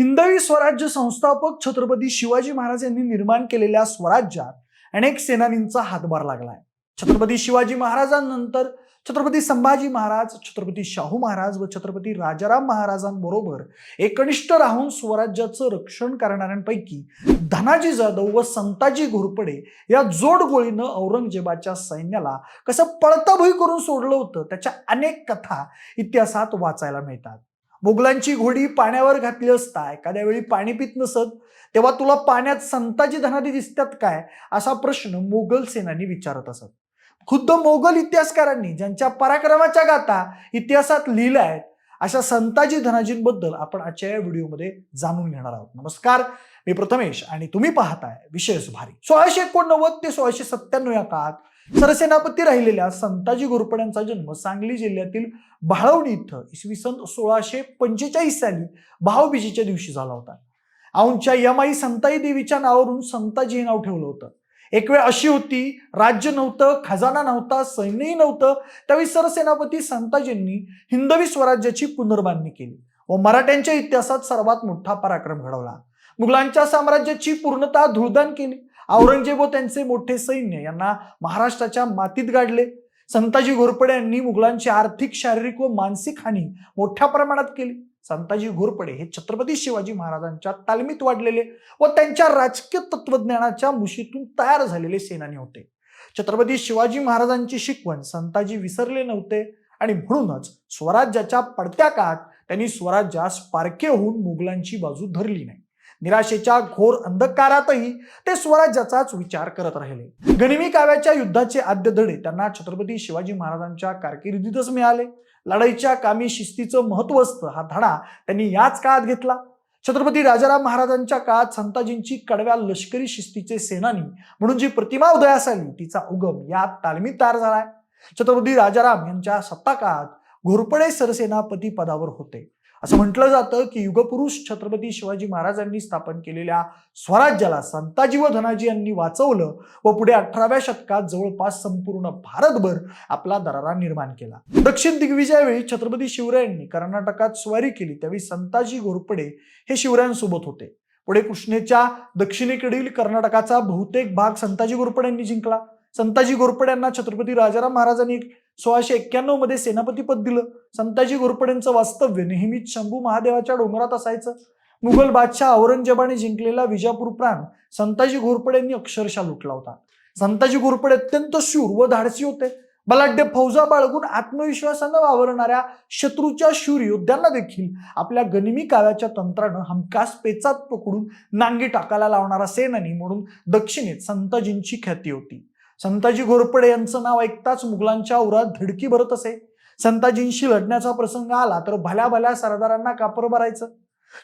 हिंदवी स्वराज्य संस्थापक छत्रपती शिवाजी महाराज यांनी निर्माण केलेल्या स्वराज्यात अनेक सेनानींचा हातभार लागलाय. छत्रपती शिवाजी महाराजांनंतर छत्रपती संभाजी महाराज छत्रपती शाहू महाराज व छत्रपती राजाराम महाराजांबरोबर एकनिष्ठ राहून स्वराज्याचं रक्षण करणाऱ्यांपैकी धनाजी जाधव व संताजी घोरपडे या जोडगोळीनं औरंगजेबाच्या सैन्याला कसं पळताभुई करून सोडलं होतं त्याच्या अनेक कथा इतिहासात वाचायला मिळतात. मुघलांची घोडी पाण्यावर घातली असता एखाद्या वेळी पाणी पित नसत तेव्हा तुला पाण्यात संताजी धनादी दिसतात काय? असा प्रश्न मोगल सेनानी विचारत असत. खुद्द मोगल इतिहासकारांनी ज्यांच्या पराक्रमाच्या गाथा इतिहासात लिहिल्या आहेत अशा संताजी धनाजींबद्दल आपण आजच्या या व्हिडिओमध्ये जाणून घेणार आहोत. नमस्कार मी प्रथमेश आणि तुम्ही पाहताय विशेष भारी. सोळाशे एकोणनव्वद ते सोळाशे सत्त्याण्णव या काळात सरसेनापती राहिलेल्या संताजी घोरपड्यांचा जन्म सांगली जिल्ह्यातील भाळवणी इथं इसवी सन सोळाशे पंचेचाळीस साली भावबीजेच्या दिवशी झाला होता. औंच्या यमाई संताई देवीच्या नावावरून संताजी हे नाव ठेवलं होतं. एक वेळ अशी होती राज्य नव्हतं खजाना नव्हता सैन्यही नव्हतं. त्यावेळी सरसेनापती संताजींनी हिंदवी स्वराज्याची पुनर्बांधणी केली व मराठ्यांच्या इतिहासात सर्वात मोठा पराक्रम घडवला. मुघलांच्या साम्राज्याची पूर्णतः धुळदान केली. औरंगजेब व त्यांचे मोठे सैन्य यांना महाराष्ट्राच्या मातीत गाडले. संताजी घोरपडे यांनी मुघलांची आर्थिक शारीरिक व मानसिक हानी मोठ्या प्रमाणात केली. संताजी घोरपडे हे छत्रपती शिवाजी महाराजांच्या तालमीत वाढलेले व त्यांच्या राजकीय तत्वज्ञानाच्या मुशीतून तयार झालेले सेनानी होते. छत्रपती शिवाजी महाराजांची शिकवण संताजी विसरले नव्हते आणि म्हणूनच स्वराज्याच्या पडत्या काळात त्यांनी स्वराज्यास पारखे होऊन मुघलांची बाजू धरली नाही. निराशेच्या घोर अंधकारातही ते स्वराज्याचाच विचार करत राहिले. गनिमी काव्याच्या युद्धाचे आद्य धडे त्यांना छत्रपती शिवाजी महाराजांच्या कारकिर्दीतच मिळाले. लढाईच्या कामी शिस्तीचं महत्त्व असतं हा धडा त्यांनी याच काळात घेतला. छत्रपती राजाराम महाराजांच्या काळात संताजींची कडव्या लष्करी शिस्तीचे सेनानी म्हणून जी प्रतिमा उदयास आली तिचा उगम यात तालमीत तयार झालाय. छत्रपती राजाराम यांच्या सत्ता काळात घोरपडे सरसेनापती पदावर होते. असं म्हटलं जातं की युगपुरुष छत्रपती शिवाजी महाराजांनी स्थापन केलेल्या स्वराज्याला संताजी व धनाजी यांनी वाचवलं व पुढे अठराव्या शतकात जवळपास संपूर्ण भारतभर आपला दरारा निर्माण केला. दक्षिण दिग्विजयावेळी छत्रपती शिवरायांनी कर्नाटकात स्वारी केली त्यावेळी संताजी घोरपडे हे शिवरायांसोबत होते. पुढे कृष्णेच्या दक्षिणेकडील कर्नाटकाचा बहुतेक भाग संताजी घोरपडे यांनी जिंकला. संताजी घोरपडे यांना छत्रपती राजाराम महाराजांनी सोळाशे एक्क्याण्णवमध्ये सेनापती पद दिलं. संताजी घोरपडेंचं वास्तव्य नेहमीच शंभू महादेवाच्या डोंगरात असायचं. मुघल बादशाह औरंगजेबाने जिंकलेला विजापूर प्रांत संताजी घोरपडेंनी अक्षरशः लुटला होता. संताजी घोरपडे अत्यंत शूर व धाडसी होते. बलाढ्य फौजा बाळगून आत्मविश्वासानं वावरणाऱ्या शत्रूच्या शूर योद्ध्यांना देखील आपल्या गनिमी काव्याच्या तंत्रानं हमखास पेचात पकडून नांगी टाकायला लावणारा सेनानी म्हणून दक्षिणेत संताजींची ख्याती होती. संताजी घोरपडे यांचं नाव ऐकताच मुघलांच्या उरात धडकी भरत असे. संताजींशी लढण्याचा प्रसंग आला तर भल्या भल्या सरदारांना कापर भरायचं.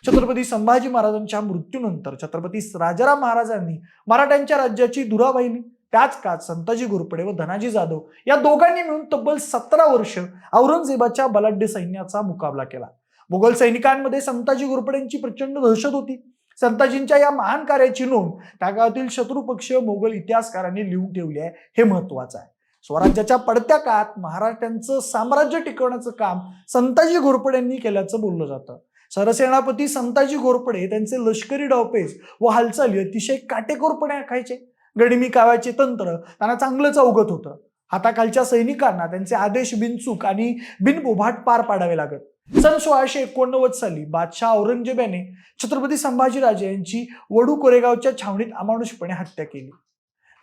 छत्रपती संभाजी महाराजांच्या मृत्यूनंतर छत्रपती राजाराम महाराजांनी मराठ्यांच्या राज्याची दुरा वाहिली त्याच काळात संताजी घोरपडे व धनाजी जाधव या दोघांनी मिळून तब्बल सतरा वर्ष औरंगजेबाच्या बलाढ्य सैन्याचा मुकाबला केला. मुघल सैनिकांमध्ये संताजी घोरपडेंची प्रचंड दहशत होती. संताजींच्या या महान कार्याची नोंद त्या शत्रुपक्ष शत्रुपक्षीय मोगल इतिहासकारांनी लिहून ठेवली आहे हे महत्वाचं आहे. स्वराज्याच्या पडत्या काळात महाराष्ट्रांचं साम्राज्य टिकवण्याचं काम संताजी घोरपड्यांनी केल्याचं बोललं जातं. सरसेनापती संताजी घोरपडे त्यांचे लष्करी डावपेच व हालचाली अतिशय काटेकोरपणे आखायचे. गडिमी काव्याचे तंत्र त्यांना चांगलंच अवगत होतं. हाताखालच्या सैनिकांना त्यांचे आदेश बिनचूक आणि बिनबोभाट पार पाडावे लागत. सन सोळाशे एकोणनव्वद साली बादशाह औरंगजेब याने छत्रपती संभाजीराजे यांची वडू कोरेगावच्या छावणीत अमानुषपणे हत्या केली.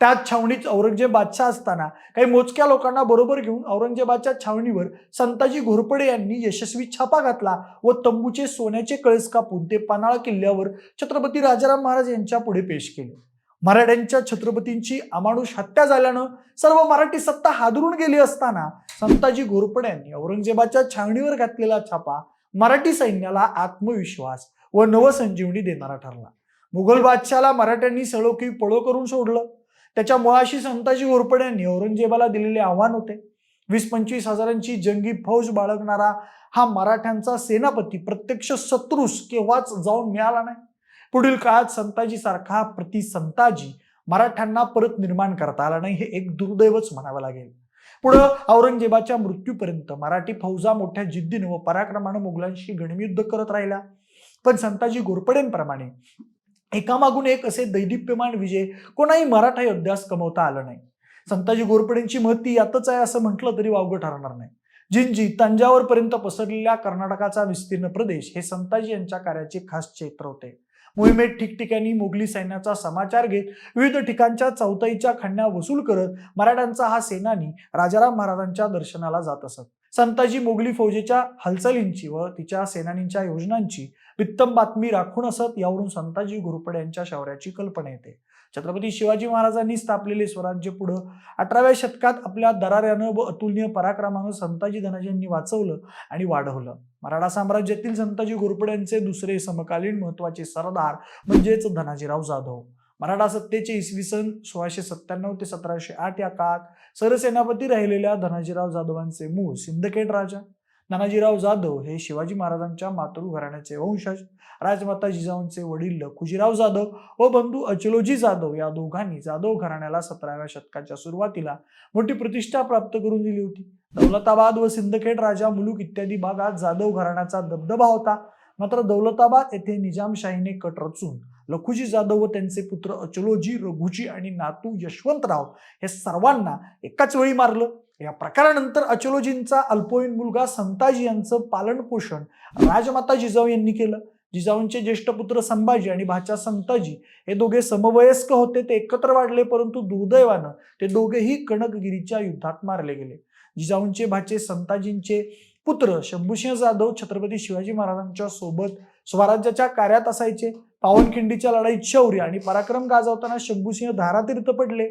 त्याच छावणीत औरंगजेब बादशाह असताना काही मोजक्या लोकांना बरोबर घेऊन औरंगजेबाच्या छावणीवर संताजी घोरपडे यांनी यशस्वी छापा घातला व तंबूचे सोन्याचे कळस कापून ते पन्हाळा किल्ल्यावर छत्रपती राजाराम महाराज यांच्या पुढे पेश केले. मराठ्यांच्या छत्रपतींची अमानुष हत्या झाल्यानं सर्व मराठी सत्ता हादरून गेली असताना संताजी घोरपडे यांनी औरंगजेबाच्या छावणीवर घातलेला छापा मराठी सैन्याला आत्मविश्वास व नवसंजीवनी देणारा ठरला. मुघल बादशाला मराठ्यांनी सळोकी पळो करून सोडलं. त्याच्या मुळाशी संताजी घोरपडे यांनी औरंगजेबाला दिलेले आव्हान होते. वीस पंचवीस हजारांची जंगी फौज बाळगणारा हा मराठ्यांचा सेनापती प्रत्यक्ष शत्रूस केव्हाच जाऊन मिळाला नाही. पुढील काळात संताजी सारखा प्रति संताजी मराठ्यांना परत निर्माण करता आला नाही हे एक दुर्दैवच म्हणावं लागेल. पुढं औरंगजेबाच्या मृत्यूपर्यंत मराठी फौजा मोठ्या जिद्दीनं व पराक्रमानं मुघलांशी गणयुद्ध करत राहिल्या पण संताजी घोरपडेंप्रमाणे एकामागून एक असे दैदिप्यमान विजय कोणाही मराठा योद्ध्यास कमवता आलं नाही. संताजी घोरपडेंची महती यातच आहे असं म्हटलं तरी वावगं ठरणार नाही. जिंजी तंजावर पर्यंत पसरलेल्या कर्नाटकाचा विस्तीर्ण प्रदेश हे संताजी यांच्या कार्याचे खास क्षेत्र होते. मोहिमेत ठिकठिकाणी मोगली सैन्याचा समाचार घेत विविध ठिकाणच्या चौथाईच्या खंड्या वसूल करत मराठ्यांचा हा सेनानी राजाराम महाराजांच्या दर्शनाला जात असत. संताजी मोगली फौजेच्या हालचालींची व तिच्या सेनानींच्या योजनांची वित्तम बातमी राखून असत यावरून संताजी घोरपडे यांच्या शौर्याची कल्पना येते. छत्रपती शिवाजी महाराजांनी स्थापलेले स्वराज्य पुढं. अठराव्या शतकात आपल्या दराऱ्यानं व अतुलनीय पराक्रमानं संताजी धनाजींनी वाचवलं आणि वाढवलं. मराठा साम्राज्यातील संताजी घोरपड्यांचे दुसरे समकालीन महत्त्वाचे सरदार म्हणजेच धनाजीराव जाधव. मराठा सत्तेचे इसवी सन सोळाशे सत्त्याण्णव ते सतराशे आठ या काळात सरसेनापती राहिलेल्या धनाजीराव जाधवांचे मूळ सिंदखेड राजा. नानाजीराव जाधव हे शिवाजी महाराजांच्या मातृ घराण्याचे वंशज राजमाता जिजाऊंचे वडील लखुजीराव जाधव व बंधू अचलोजी जाधव या दोघांनी जाधव घराण्याला सतराव्या शतकाच्या सुरुवातीला मोठी प्रतिष्ठा प्राप्त करून दिली होती. दौलताबाद व सिंदखेड राजा मुलुक इत्यादी भागात जाधव घराण्याचा दबदबा होता. मात्र दौलताबाद येथे निजामशाहीने कट रचून लखुजी जाधव व त्यांचे पुत्र अचलोजी रघुजी आणि नातू यशवंतराव हे सर्वांना एकाच वेळी मारलं. या प्रकारानंतर अचलोजींचा अल्पवयीन मुलगा संताजी यांचं पालनपोषण राजमाता जिजाऊ यांनी केलं. जिजाऊंचे ज्येष्ठ पुत्र संभाजी आणि भाचा संताजी हे दोघे समवयस्क होते. ते एकत्र वाढले परंतु दुर्दैवानं ते दोघेही कणकगिरीच्या युद्धात मारले गेले. जिजाऊंचे भाचे संताजींचे पुत्र शंभूसिंह जाधव छत्रपती शिवाजी महाराजांच्या सोबत स्वराज्याच्या कार्यात असायचे. पावनखिंडीच्या लढाईत शौर्य आणि पराक्रम गाजवताना शंभूसिंह धारातीर्थ पडले.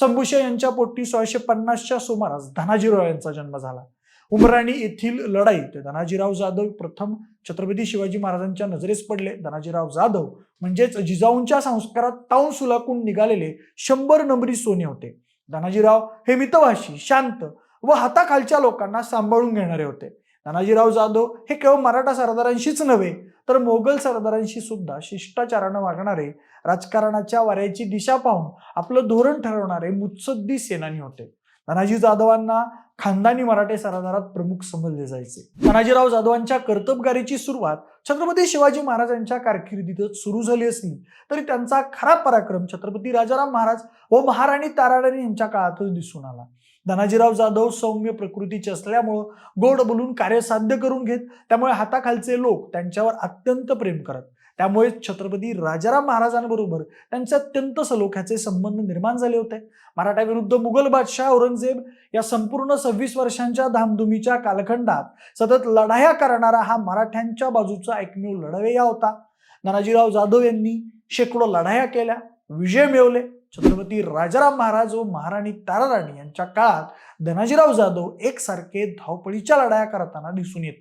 शंभूसिंह यांच्या पोटी सोळाशे पन्नासच्या सुमारास धनाजीराव यांचा जन्म झाला. उमराणी येथील लढाईत धनाजीराव जाधव प्रथम छत्रपती शिवाजी महाराजांच्या नजरेस पडले. धनाजीराव जाधव म्हणजेच जिजाऊंच्या संस्कारात ताऊन सुलाकून निघालेले शंभर नंबरी सोने होते. धनाजीराव हे मितभाषी शांत व हाताखालच्या लोकांना सांभाळून घेणारे होते. धनाजीराव जाधव हे केवळ मराठा सरदारांशीच नव्हे तर मोगल सरदारांशी सुद्धा शिष्टाचारानं वागणारे राजकारणाच्या वाऱ्याची दिशा पाहून आपलं धोरण ठरवणारे मुत्सद्दी सेनानी होते. तानाजी जाधवांना खानदानी मराठे सरदारात प्रमुख समजले जायचे. तानाजीराव जाधवांच्या कर्तबगारीची सुरुवात छत्रपती शिवाजी महाराजांच्या कारकिर्दीतच सुरू झाली असली तरी त्यांचा खरा पराक्रम छत्रपती राजाराम महाराज व महाराणी ताराराणी यांच्या काळातच दिसून आला. धनाजीराव जाधव सौम्य प्रकृतीचे असल्यामुळं गोड बोलून कार्य साध्य करून घेत त्यामुळे हाताखालचे लोक त्यांच्यावर अत्यंत प्रेम करत. त्यामुळे छत्रपती राजाराम महाराजांबरोबर त्यांचे अत्यंत सलोख्याचे संबंध निर्माण झाले होते. मराठ्याविरुद्ध मुघल बादशाह औरंगजेब या संपूर्ण सव्वीस वर्षांच्या धामधुमीच्या कालखंडात सतत लढाया करणारा हा मराठ्यांच्या बाजूचा एकमेव लढवय्या होता. धनाजीराव जाधव यांनी शेकडो लढाया केल्या विजय मिळवले. छत्रपती राजाराम महाराज व महाराणी ताराराणी यांच्या काळात धनाजीराव जाधव एकसारखे धावपळीच्या लढाया करताना दिसून येत.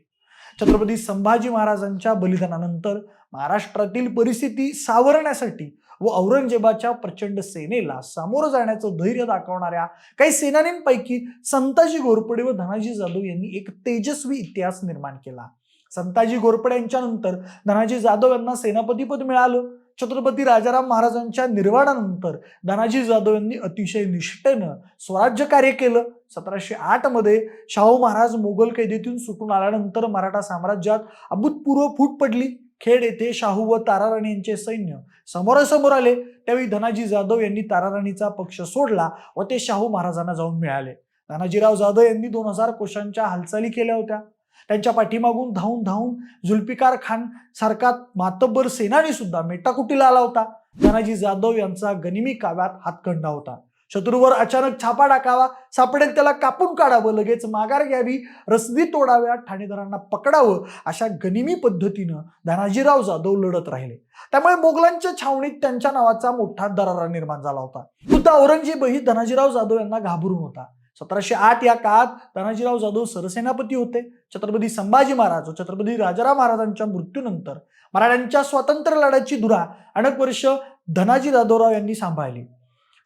छत्रपती संभाजी महाराजांच्या बलिदानानंतर महाराष्ट्रातील परिस्थिती सावरण्यासाठी व औरंगजेबाच्या प्रचंड सेनेला सामोरं जाण्याचं धैर्य दाखवणाऱ्या काही सेनानींपैकी संताजी घोरपडे व धनाजी जाधव यांनी एक तेजस्वी इतिहास निर्माण केला. संताजी घोरपडे यांच्यानंतर धनाजी जाधव यांना सेनापतीपद मिळालं. छत्रपती राजाराम महाराजांच्या निर्वाणानंतर धनाजी जाधव यांनी अतिशय निष्ठेनं स्वराज्य कार्य केलं. सतराशे आठमध्ये शाहू महाराज मोगल कैदेतून सुटून आल्यानंतर मराठा साम्राज्यात अभूतपूर्व फूट पडली. खेड येथे शाहू व ताराराणी यांचे सैन्य समोरासमोर आले. त्यावेळी धनाजी जाधव यांनी ताराराणीचा पक्ष सोडला व ते शाहू महाराजांना जाऊन मिळाले. धनाजीराव जाधव यांनी दोन हजार कोशांच्या हालचाली केल्या होत्या. त्यांच्या पाठीमागून धावून धावून जुल्फिकार खान सारखा मातब्बर सेनानी सुद्धा मेटाकुटीला आला होता. धनाजी जाधव यांचा गनिमी काव्यात हातखंडा होता. शत्रूवर अचानक छापा टाकावा सापडेल त्याला कापून काढावं लगेच माघार घ्यावी रसदी तोडाव्या ठाणेदारांना पकडावं अशा गनिमी पद्धतीनं धनाजीराव जाधव लढत राहिले. त्यामुळे मोगलांच्या छावणीत त्यांच्या नावाचा मोठा दरारा निर्माण झाला होता. खुद्द औरंगजेबही धनाजीराव जाधव यांना घाबरून होता. सतराशे आठ या काळात धनाजीराव जाधव सरसेनापती होते. छत्रपती संभाजी महाराज व छत्रपती राजाराम महाराजांच्या मृत्यूनंतर मराठ्यांच्या स्वातंत्र्य लढ्याची धुरा अनेक वर्ष धनाजी जाधवराव यांनी सांभाळली.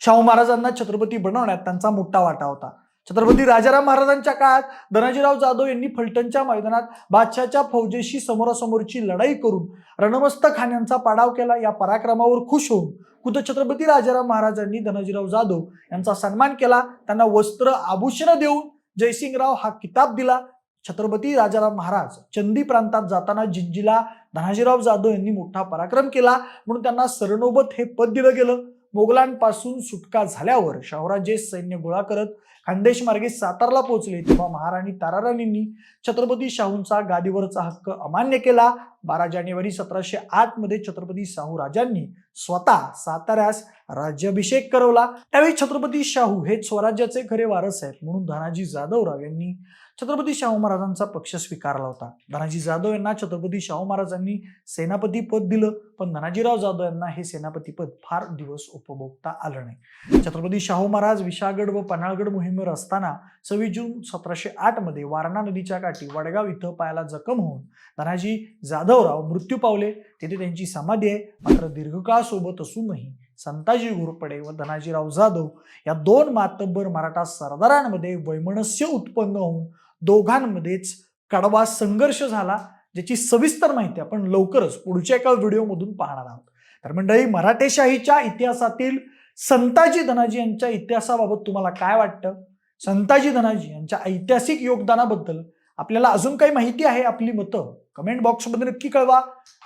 शाहू महाराजांना छत्रपती बनवण्यात त्यांचा मोठा वाटा होता. छत्रपती राजाराम महाराजांच्या काळात धनाजीराव जाधव यांनी फलटणच्या मैदानात बादशाच्या फौजेशी समोरासमोरची लढाई करून रणमस्त खान यांचा पाडाव केला. या पराक्रमावर खुश होऊन खुद्द छत्रपती राजाराम महाराजांनी धनाजीराव जाधव यांचा सन्मान केला. त्यांना वस्त्र आभूषण देऊन जयसिंगराव हा किताब दिला. छत्रपती राजाराम महाराज चंदी प्रांतात जाताना जिंजीला धनाजीराव जाधव यांनी मोठा पराक्रम केला. म्हणून त्यांना सरनोबत हे पद दिलं गेलं. मोगलांपासून सुटका झाल्यावर शाहूराजे सैन्य गोळा करत खानदेश मार्गे सातारला पोहोचले तेव्हा महाराणी ताराराणींनी छत्रपती शाहूंचा गादीवरचा हक्क अमान्य केला. बारा जानेवारी सतराशे आठमध्ये छत्रपती शाहू राजांनी स्वतः साताऱ्यास राज्याभिषेक करवला. त्यावेळी छत्रपती शाहू हे स्वराज्याचे खरे वारस आहेत म्हणून धनाजी जाधवराव यांनी छत्रपती शाहू महाराजांचा पक्ष स्वीकारला होता. धनाजी जाधव यांना छत्रपती शाहू महाराजांनी सेनापती पद दिलं पण धनाजीराव जाधव यांना हे सेनापती पद फार दिवस उपभोगता आलं नाही. छत्रपती शाहू महाराज विशाळगड व पन्हाळगड मोहिमेवर असताना सव्वीस जून सतराशे आठमध्ये वारणा नदीच्या काठी वडगाव इथं पायाला जखम होऊन धनाजी जाधवराव मृत्यू पावले. तेथे त्यांची समाधी आहे. मात्र दीर्घकाळ सोबत असूनही संताजी घोरपडे व धनाजीराव जाधव या दोन मातब्बर मराठा सरदारांमध्ये वैमनस्य उत्पन्न होऊन दोघांमध्येच कडवा संघर्ष झाला ज्याची सविस्तर माहिती आपण लवकरच पुढच्या एका व्हिडिओमधून पाहणार आहोत. तर मंडळी मराठेशाहीच्या इतिहासातील संताजी धनाजी यांच्या इतिहासाबाबत तुम्हाला काय वाटतं? संताजी धनाजी यांच्या ऐतिहासिक योगदानाबद्दल आपल्याला अजून काही माहिती आहे आपली मतं? कमेंट बॉक्समध्ये नक्की कळवा.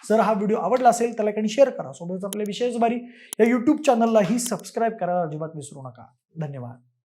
जर हा व्हिडिओ आवडला असेल तर लाईक आणि शेअर करा. सोबतच आपल्या विशेष बारी या यूट्यूब चॅनललाही सबस्क्राईब करायला अजिबात विसरू नका. धन्यवाद.